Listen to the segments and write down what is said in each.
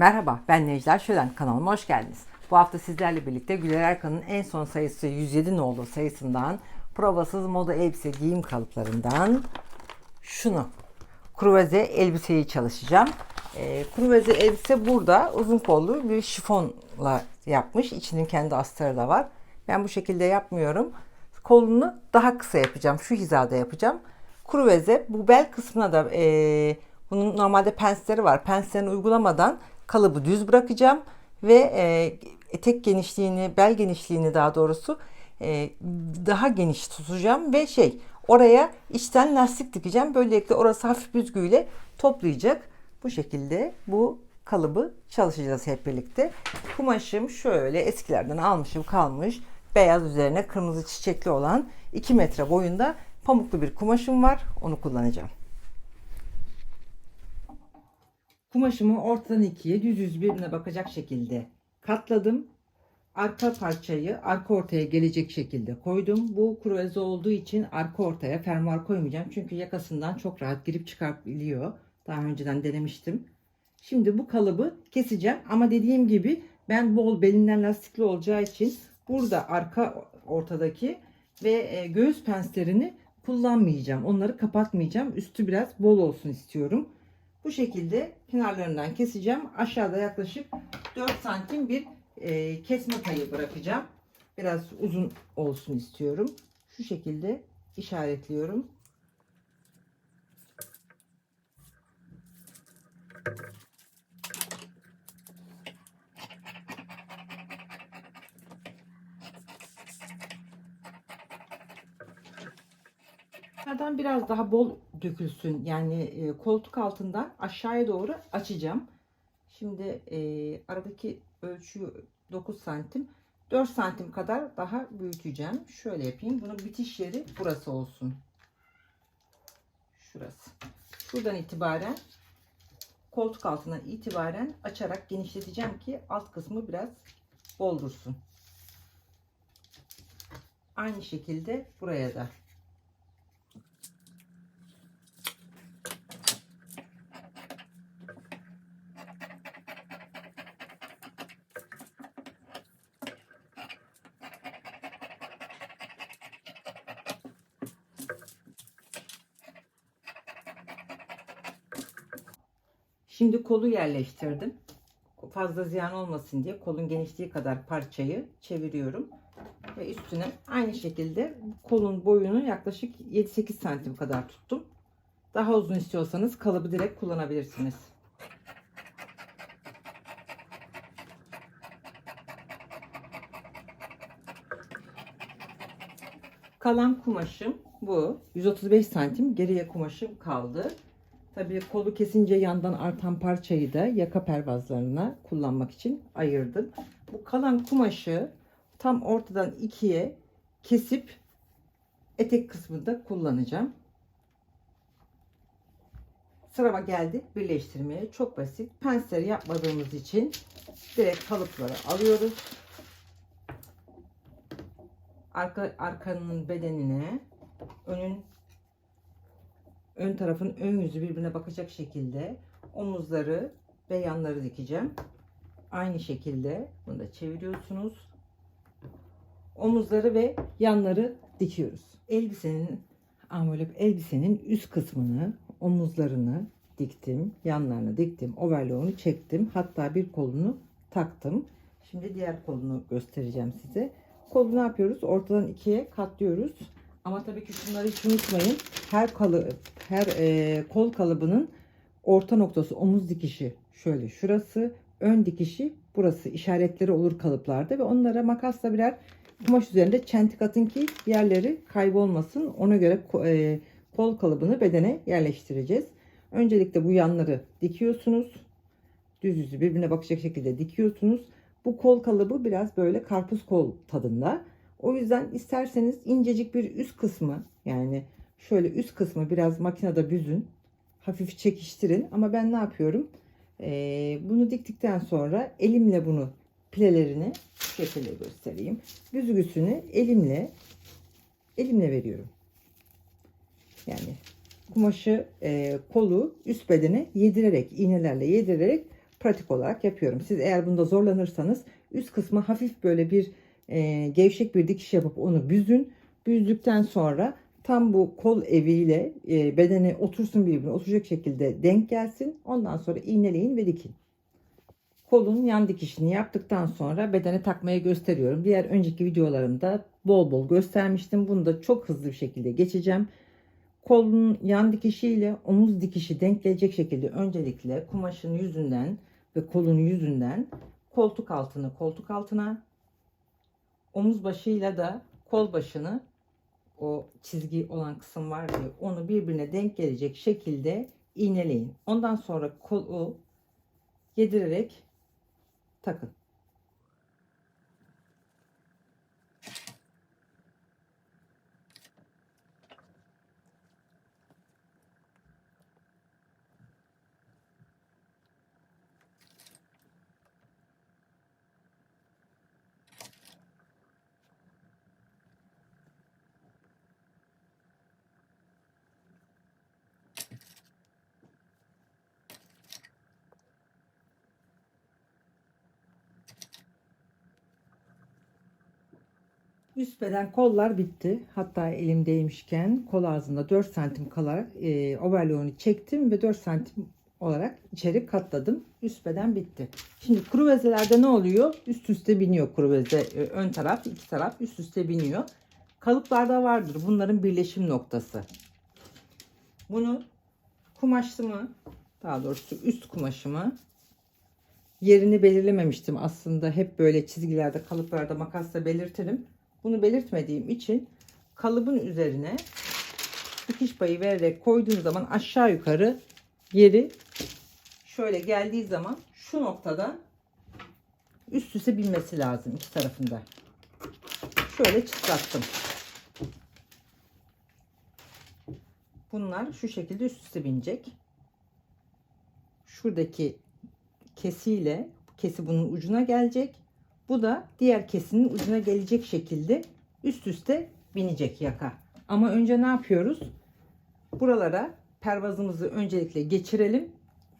Merhaba ben Necla Şölen kanalıma hoş geldiniz. Bu hafta sizlerle birlikte Güler Erkan'ın en son sayısı 107 nolu sayısından provasız moda elbise giyim kalıplarından şunu kruveze elbiseyi çalışacağım. E, kruveze elbise burada uzun kollu bir şifonla yapmış. İçinin kendi astarı da var. Ben bu şekilde yapmıyorum. Kolunu daha kısa yapacağım. Şu hizada yapacağım. Kruveze bu bel kısmına da e, bunun normalde pensleri var. Penslerini uygulamadan kalıbı düz bırakacağım ve e, etek genişliğini, bel genişliğini daha doğrusu e, daha geniş tutacağım ve şey oraya içten lastik dikeceğim. Böylelikle orası hafif büzgüyle toplayacak. Bu şekilde bu kalıbı çalışacağız hep birlikte. Kumaşım şöyle eskilerden almışım kalmış. Beyaz üzerine kırmızı çiçekli olan 2 metre boyunda pamuklu bir kumaşım var. Onu kullanacağım. Kumaşımı ortadan ikiye düz yüz birbirine bakacak şekilde katladım. Arka parçayı arka ortaya gelecek şekilde koydum. Bu kruveze olduğu için arka ortaya fermuar koymayacağım. Çünkü yakasından çok rahat girip çıkabiliyor. Daha önceden denemiştim. Şimdi bu kalıbı keseceğim. Ama dediğim gibi ben bol belinden lastikli olacağı için burada arka ortadaki ve e, göğüs penslerini kullanmayacağım. Onları kapatmayacağım. Üstü biraz bol olsun istiyorum. Bu şekilde kenarlarından keseceğim. Aşağıda yaklaşık 4 santim bir e, kesme payı bırakacağım. Biraz uzun olsun istiyorum. Şu şekilde işaretliyorum. Aşağıdan biraz daha bol dökülsün. Yani e, koltuk altından aşağıya doğru açacağım. Şimdi e, aradaki ölçü 9 santim. 4 santim kadar daha büyüteceğim. Şöyle yapayım. Bunun bitiş yeri burası olsun. Şurası. Şuradan itibaren koltuk altından itibaren açarak genişleteceğim ki alt kısmı biraz bol dursun. Aynı şekilde buraya da Şimdi kolu yerleştirdim. Fazla ziyan olmasın diye kolun genişliği kadar parçayı çeviriyorum. Ve üstüne aynı şekilde kolun boyunu yaklaşık 7-8 santim kadar tuttum. Daha uzun istiyorsanız kalıbı direkt kullanabilirsiniz. Kalan kumaşım bu. 135 santim geriye kumaşım kaldı. Tabii kolu kesince yandan artan parçayı da yaka pervazlarına kullanmak için ayırdım. Bu kalan kumaşı tam ortadan ikiye kesip etek kısmında kullanacağım. Sırama geldi birleştirmeye. Çok basit. Pensleri yapmadığımız için direkt kalıpları alıyoruz. Arka, arkanın bedenine önün ön tarafın ön yüzü birbirine bakacak şekilde omuzları ve yanları dikeceğim. Aynı şekilde bunu da çeviriyorsunuz. Omuzları ve yanları dikiyoruz. Elbisenin amolep elbisenin üst kısmını, omuzlarını diktim, yanlarını diktim, overlock'unu çektim. Hatta bir kolunu taktım. Şimdi diğer kolunu göstereceğim size. Kolu ne yapıyoruz? Ortadan ikiye katlıyoruz. Ama tabii ki şunları hiç unutmayın. Her kalı, her e, kol kalıbının orta noktası omuz dikişi şöyle şurası, ön dikişi burası işaretleri olur kalıplarda ve onlara makasla birer kumaş üzerinde çentik atın ki yerleri kaybolmasın. Ona göre e, kol kalıbını bedene yerleştireceğiz. Öncelikle bu yanları dikiyorsunuz. Düz yüzü birbirine bakacak şekilde dikiyorsunuz. Bu kol kalıbı biraz böyle karpuz kol tadında. O yüzden isterseniz incecik bir üst kısmı yani şöyle üst kısmı biraz makinede büzün. Hafif çekiştirin ama ben ne yapıyorum? Ee, bunu diktikten sonra elimle bunu pilelerini şu şekilde göstereyim. Büzgüsünü elimle elimle veriyorum. Yani kumaşı e, kolu üst bedene yedirerek iğnelerle yedirerek pratik olarak yapıyorum. Siz eğer bunda zorlanırsanız üst kısmı hafif böyle bir e, gevşek bir dikiş yapıp onu büzün. Büzdükten sonra tam bu kol eviyle e, bedeni otursun birbirine oturacak şekilde denk gelsin. Ondan sonra iğneleyin ve dikin. Kolun yan dikişini yaptıktan sonra bedene takmaya gösteriyorum. Diğer önceki videolarımda bol bol göstermiştim. Bunu da çok hızlı bir şekilde geçeceğim. Kolun yan dikişiyle omuz dikişi denk gelecek şekilde öncelikle kumaşın yüzünden ve kolun yüzünden koltuk altını koltuk altına omuz başıyla da kol başını o çizgi olan kısım var ya onu birbirine denk gelecek şekilde iğneleyin. Ondan sonra kolu yedirerek takın. Üst beden kollar bitti. Hatta elimdeymişken kol ağzında 4 santim kalarak e, overlock'unu çektim ve 4 santim olarak içeri katladım. Üst beden bitti. Şimdi kuru bezelerde ne oluyor? Üst üste biniyor kuru beze. E, ön taraf, iki taraf üst üste biniyor. Kalıplarda vardır bunların birleşim noktası. Bunu kumaşımı, daha doğrusu üst kumaşımı yerini belirlememiştim aslında. Hep böyle çizgilerde, kalıplarda makasla belirtirim. Bunu belirtmediğim için kalıbın üzerine dikiş payı vererek koyduğum zaman aşağı yukarı yeri şöyle geldiği zaman şu noktada üst üste binmesi lazım iki tarafında. Şöyle çıtlattım. Bunlar şu şekilde üst üste binecek. Şuradaki kesiyle kesi bunun ucuna gelecek. Bu da diğer kesinin ucuna gelecek şekilde üst üste binecek yaka. Ama önce ne yapıyoruz? Buralara pervazımızı öncelikle geçirelim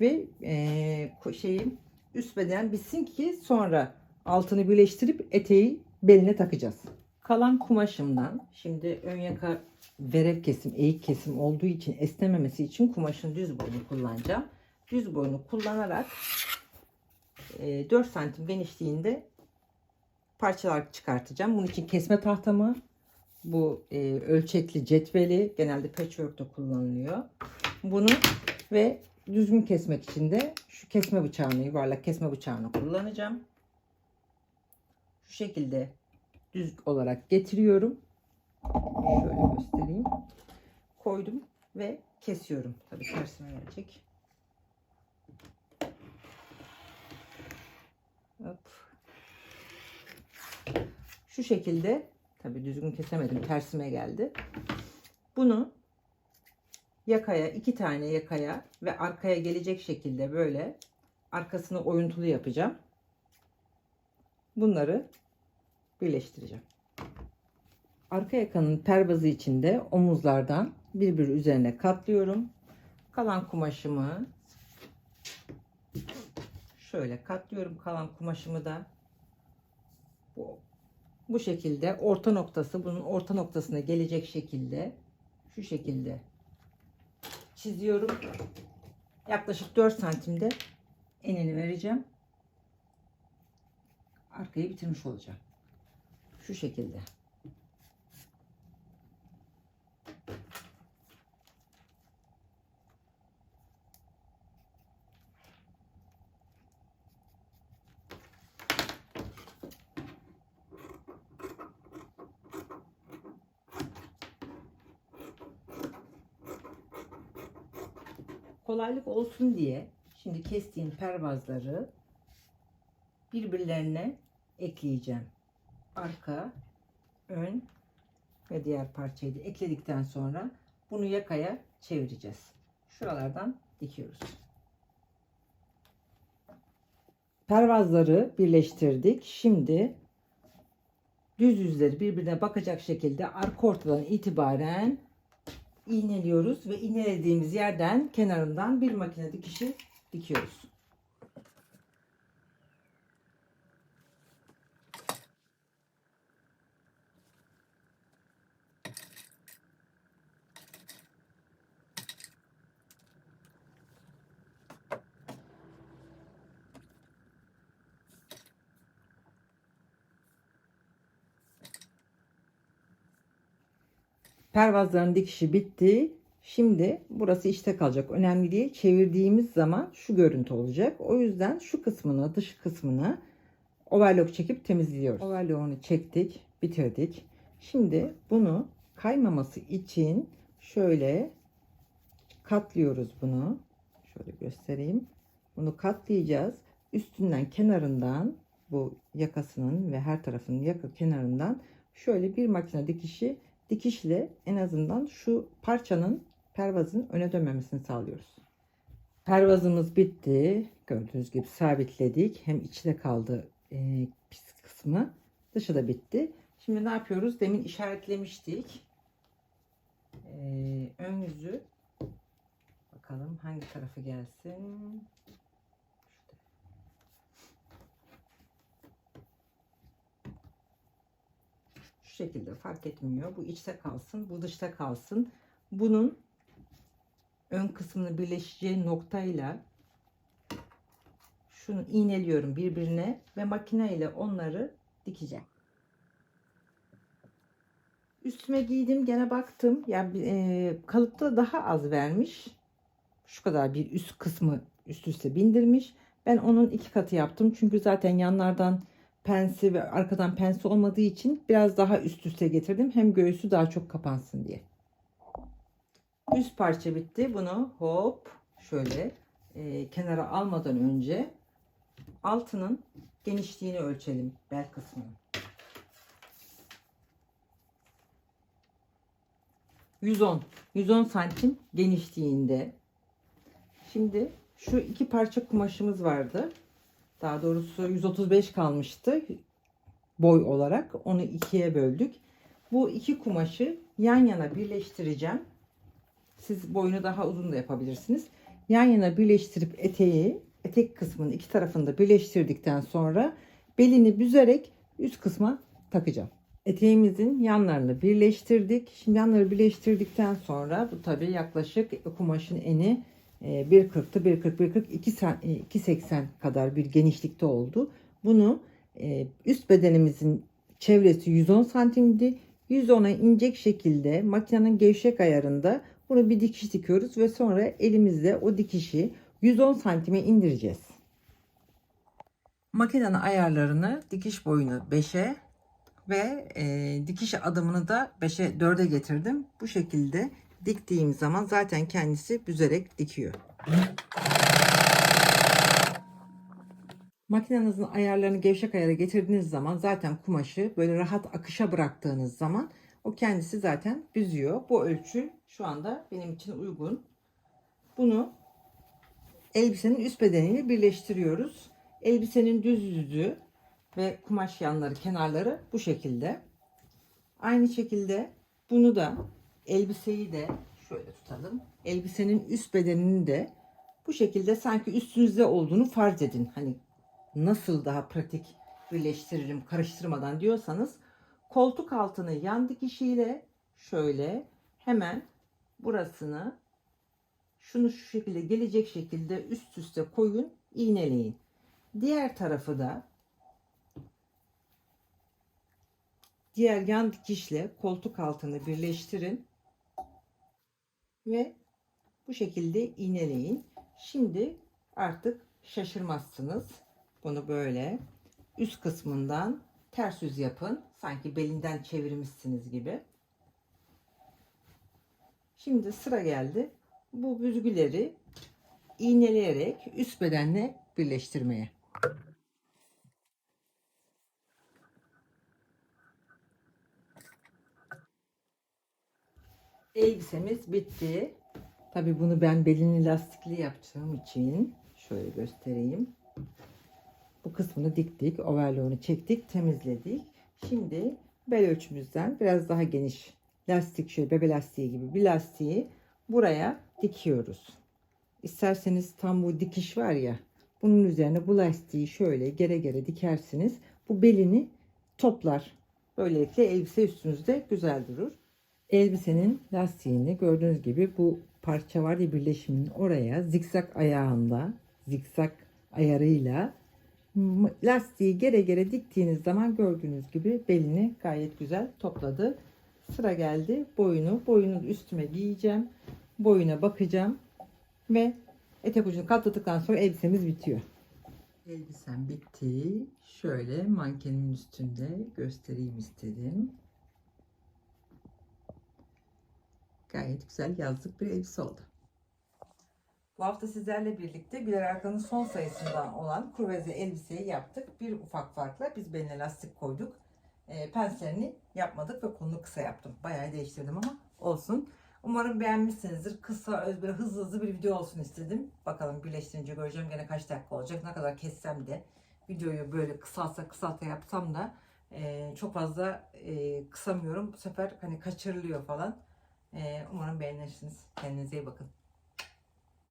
ve e, şeyin üst beden bitsin ki sonra altını birleştirip eteği beline takacağız. Kalan kumaşımdan şimdi ön yaka verek kesim, eğik kesim olduğu için esnememesi için kumaşın düz boyunu kullanacağım. Düz boyunu kullanarak e, 4 santim genişliğinde parçalar çıkartacağım. Bunun için kesme tahtamı, bu e, ölçekli cetveli genelde patchwork'ta kullanılıyor. Bunu ve düzgün kesmek için de şu kesme bıçağını, yuvarlak kesme bıçağını kullanacağım. Şu şekilde düz olarak getiriyorum. Şöyle göstereyim. Koydum ve kesiyorum. Tabii tersine gelecek. Hop. Şu şekilde tabii düzgün kesemedim tersime geldi. Bunu yakaya iki tane yakaya ve arkaya gelecek şekilde böyle arkasını oyuntulu yapacağım. Bunları birleştireceğim. Arka yakanın pervazı içinde omuzlardan birbiri üzerine katlıyorum. Kalan kumaşımı şöyle katlıyorum kalan kumaşımı da bu, bu şekilde orta noktası bunun orta noktasına gelecek şekilde şu şekilde çiziyorum. Yaklaşık 4 santimde enini vereceğim. Arkayı bitirmiş olacağım. Şu şekilde. Kolaylık olsun diye şimdi kestiğim pervazları birbirlerine ekleyeceğim. Arka, ön ve diğer parçayı da ekledikten sonra bunu yakaya çevireceğiz. Şuralardan dikiyoruz. Pervazları birleştirdik. Şimdi düz yüzleri birbirine bakacak şekilde arka ortadan itibaren iğneliyoruz ve iğnelediğimiz yerden kenarından bir makine dikişi dikiyoruz. Pervazların dikişi bitti. Şimdi burası işte kalacak. Önemli değil. Çevirdiğimiz zaman şu görüntü olacak. O yüzden şu kısmını, dış kısmını overlock çekip temizliyoruz. Overlock'unu çektik, bitirdik. Şimdi bunu kaymaması için şöyle katlıyoruz bunu. Şöyle göstereyim. Bunu katlayacağız. Üstünden kenarından bu yakasının ve her tarafının yaka kenarından şöyle bir makine dikişi dikişle en azından şu parçanın pervazın öne dönmemesini sağlıyoruz. Pervazımız bitti. Gördüğünüz gibi sabitledik. Hem içte kaldı e, pis kısmı. Dışı da bitti. Şimdi ne yapıyoruz? Demin işaretlemiştik. E, ön yüzü bakalım hangi tarafı gelsin. Şekilde fark etmiyor. Bu içte kalsın, bu dışta kalsın. Bunun ön kısmını birleşeceği noktayla şunu iğneliyorum birbirine ve makine ile onları dikeceğim. Üstüme giydim gene baktım. Yani e, kalıpta daha az vermiş. Şu kadar bir üst kısmı üst üste bindirmiş. Ben onun iki katı yaptım. Çünkü zaten yanlardan pensi ve arkadan pensi olmadığı için biraz daha üst üste getirdim. Hem göğsü daha çok kapansın diye. Üst parça bitti. Bunu hop şöyle e, kenara almadan önce altının genişliğini ölçelim bel kısmını. 110 110 santim genişliğinde. Şimdi şu iki parça kumaşımız vardı. Daha doğrusu 135 kalmıştı boy olarak. Onu ikiye böldük. Bu iki kumaşı yan yana birleştireceğim. Siz boyunu daha uzun da yapabilirsiniz. Yan yana birleştirip eteği, etek kısmının iki tarafında birleştirdikten sonra belini büzerek üst kısma takacağım. Eteğimizin yanlarını birleştirdik. Şimdi yanları birleştirdikten sonra bu tabi yaklaşık kumaşın eni 1.40'tı 1.40 1.40 2.80 kadar bir genişlikte oldu. Bunu e, üst bedenimizin çevresi 110 santimdi. 110'a inecek şekilde makinenin gevşek ayarında bunu bir dikiş dikiyoruz ve sonra elimizle o dikişi 110 santime indireceğiz. Makinenin ayarlarını dikiş boyunu 5'e ve e, dikiş adımını da 5'e 4'e getirdim. Bu şekilde diktiğim zaman zaten kendisi büzerek dikiyor. Makinenizin ayarlarını gevşek ayara getirdiğiniz zaman zaten kumaşı böyle rahat akışa bıraktığınız zaman o kendisi zaten büzüyor. Bu ölçü şu anda benim için uygun. Bunu elbisenin üst bedeniyle birleştiriyoruz. Elbisenin düz yüzü ve kumaş yanları kenarları bu şekilde. Aynı şekilde bunu da elbiseyi de şöyle tutalım. Elbisenin üst bedenini de bu şekilde sanki üstünüzde olduğunu farz edin. Hani nasıl daha pratik birleştiririm karıştırmadan diyorsanız koltuk altını yan dikişiyle şöyle hemen burasını şunu şu şekilde gelecek şekilde üst üste koyun iğneleyin. Diğer tarafı da diğer yan dikişle koltuk altını birleştirin ve bu şekilde iğneleyin. Şimdi artık şaşırmazsınız. Bunu böyle üst kısmından ters yüz yapın. Sanki belinden çevirmişsiniz gibi. Şimdi sıra geldi. Bu büzgüleri iğneleyerek üst bedenle birleştirmeye. Elbisemiz bitti. Tabi bunu ben belini lastikli yaptığım için şöyle göstereyim. Bu kısmını diktik. Overlock'unu çektik. Temizledik. Şimdi bel ölçümüzden biraz daha geniş lastik şöyle bebe lastiği gibi bir lastiği buraya dikiyoruz. İsterseniz tam bu dikiş var ya bunun üzerine bu lastiği şöyle gere gere dikersiniz. Bu belini toplar. Böylelikle elbise üstünüzde güzel durur. Elbisenin lastiğini gördüğünüz gibi bu parça var ya birleşimin oraya zikzak ayağında zikzak ayarıyla lastiği gere gere diktiğiniz zaman gördüğünüz gibi belini gayet güzel topladı. sıra geldi boyunu. Boyunu üstüme giyeceğim. Boyuna bakacağım. Ve etek ucunu katladıktan sonra elbisemiz bitiyor. Elbisem bitti. Şöyle mankenimin üstünde göstereyim istedim. Gayet güzel yazlık bir elbise oldu. Bu hafta sizlerle birlikte Güler Arkan'ın son sayısından olan kurveze elbiseyi yaptık. Bir ufak farkla biz beline lastik koyduk. E, penslerini yapmadık ve kolunu kısa yaptım. Bayağı değiştirdim ama olsun. Umarım beğenmişsinizdir. Kısa, böyle hızlı hızlı bir video olsun istedim. Bakalım birleştirince göreceğim gene kaç dakika olacak. Ne kadar kessem de videoyu böyle kısalsa kısalta yapsam da e, çok fazla e, kısamıyorum. Bu sefer hani kaçırılıyor falan. E, umarım beğenirsiniz. Kendinize iyi bakın.